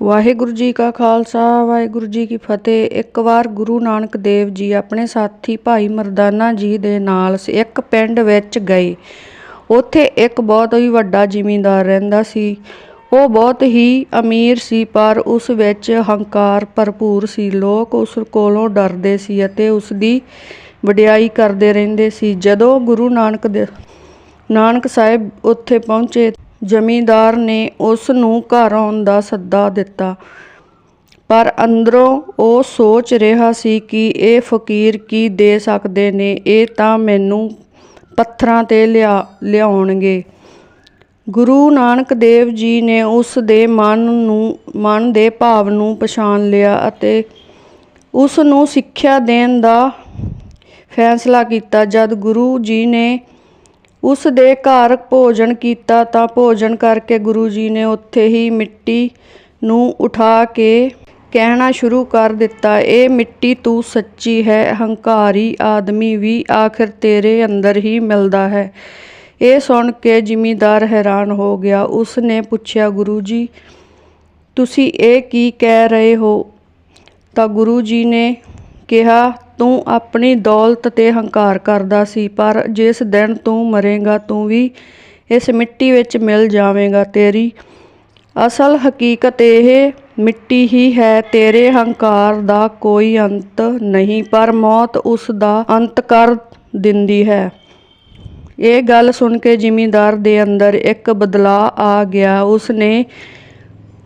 ਵਾਹਿਗੁਰੂ ਜੀ ਕਾ ਖਾਲਸਾ, ਵਾਹਿਗੁਰੂ ਜੀ ਕੀ ਫਤਿਹ। ਇੱਕ ਵਾਰ ਗੁਰੂ ਨਾਨਕ ਦੇਵ ਜੀ ਆਪਣੇ ਸਾਥੀ ਭਾਈ ਮਰਦਾਨਾ ਜੀ ਦੇ ਨਾਲ ਇੱਕ ਪਿੰਡ ਵਿੱਚ ਗਏ। ਉੱਥੇ ਇੱਕ ਬਹੁਤ ਹੀ ਵੱਡਾ ਜ਼ਿਮੀਂਦਾਰ ਰਹਿੰਦਾ ਸੀ। ਉਹ ਬਹੁਤ ਹੀ ਅਮੀਰ ਸੀ, ਪਰ ਉਸ ਵਿੱਚ ਹੰਕਾਰ ਭਰਪੂਰ ਸੀ। ਲੋਕ ਉਸ ਕੋਲੋਂ ਡਰਦੇ ਸੀ ਅਤੇ ਉਸ ਦੀ ਵਡਿਆਈ ਕਰਦੇ ਰਹਿੰਦੇ ਸੀ। ਜਦੋਂ ਗੁਰੂ ਨਾਨਕ ਦੇ, ਨਾਨਕ ਸਾਹਿਬ ਉੱਥੇ ਪਹੁੰਚੇ ਜ਼ਮੀਂਦਾਰ ਨੇ ਉਸ ਨੂੰ ਘਰ ਆਉਣ ਦਾ ਸੱਦਾ ਦਿੱਤਾ। ਪਰ ਅੰਦਰੋਂ ਉਹ ਸੋਚ ਰਿਹਾ ਸੀ ਕਿ ਇਹ ਫਕੀਰ ਕੀ ਦੇ ਸਕਦੇ ਨੇ, ਇਹ ਤਾਂ ਮੈਨੂੰ ਪੱਥਰਾਂ ਤੇ ਲਿਆ, ਲਿਆਉਣਗੇ। ਗੁਰੂ ਨਾਨਕ ਦੇਵ ਜੀ ਨੇ ਉਸ ਦੇ ਮਨ ਨੂੰ, ਮਨ ਦੇ ਭਾਵ ਨੂੰ ਪਛਾਣ ਲਿਆ ਅਤੇ ਉਸ ਨੂੰ ਸਿੱਖਿਆ ਦੇਣ ਦਾ ਫੈਸਲਾ ਕੀਤਾ। ਜਦ ਗੁਰੂ ਜੀ ਨੇ ਉਸ ਦੇ ਘਰ ਭੋਜਨ ਕੀਤਾ ਤਾਂ ਭੋਜਨ ਕਰਕੇ ਗੁਰੂ ਜੀ ਨੇ ਉੱਥੇ ਹੀ ਮਿੱਟੀ ਨੂੰ ਉਠਾ ਕੇ ਕਹਿਣਾ ਸ਼ੁਰੂ ਕਰ ਦਿੱਤਾ, ਇਹ ਮਿੱਟੀ ਤੂੰ ਸੱਚੀ ਹੈ, ਹੰਕਾਰੀ ਆਦਮੀ ਵੀ ਆਖਿਰ ਤੇਰੇ ਅੰਦਰ ਹੀ ਮਿਲਦਾ ਹੈ। ਇਹ ਸੁਣ ਕੇ ਜ਼ਿਮੀਂਦਾਰ ਹੈਰਾਨ ਹੋ ਗਿਆ। ਉਸ ਨੇ ਪੁੱਛਿਆ, ਗੁਰੂ ਜੀ, ਤੁਸੀਂ ਇਹ ਕੀ ਕਹਿ ਰਹੇ ਹੋ? ਤਾਂ ਗੁਰੂ ਜੀ ਨੇ ਕਿਹਾ ਤੂੰ ਆਪਣੀ ਦੌਲਤ ਤੇ ਹੰਕਾਰ ਕਰਦਾ ਸੀ, ਪਰ ਜਿਸ ਦਿਨ ਤੂੰ ਮਰੇਗਾ, ਤੂੰ ਵੀ ਇਸ ਮਿੱਟੀ ਵਿੱਚ ਮਿਲ ਜਾਵੇਂਗਾ ਤੇਰੀ। ਅਸਲ ਹਕੀਕਤ ਇਹ ਮਿੱਟੀ ਹੀ ਹੈ, ਤੇਰੇ ਹੰਕਾਰ ਦਾ ਕੋਈ ਅੰਤ ਨਹੀਂ, ਪਰ ਮੌਤ ਉਸ ਦਾ ਅੰਤ ਕਰ ਦਿੰਦੀ ਹੈ। ਇਹ ਗੱਲ ਸੁਣ ਕੇ ਜ਼ਿਮੀਂਦਾਰ ਦੇ ਅੰਦਰ ਇੱਕ ਬਦਲਾਅ ਆ ਗਿਆ। ਉਸਨੇ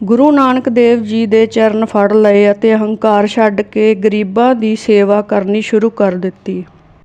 ਗੁਰੂ ਨਾਨਕ ਦੇਵ ਜੀ ਦੇ ਚਰਨ ਫੜ ਲਏ ਅਤੇ ਅਹੰਕਾਰ ਛੱਡ ਕੇ ਗਰੀਬਾਂ ਦੀ ਸੇਵਾ ਕਰਨੀ ਸ਼ੁਰੂ ਕਰ ਦਿੱਤੀ।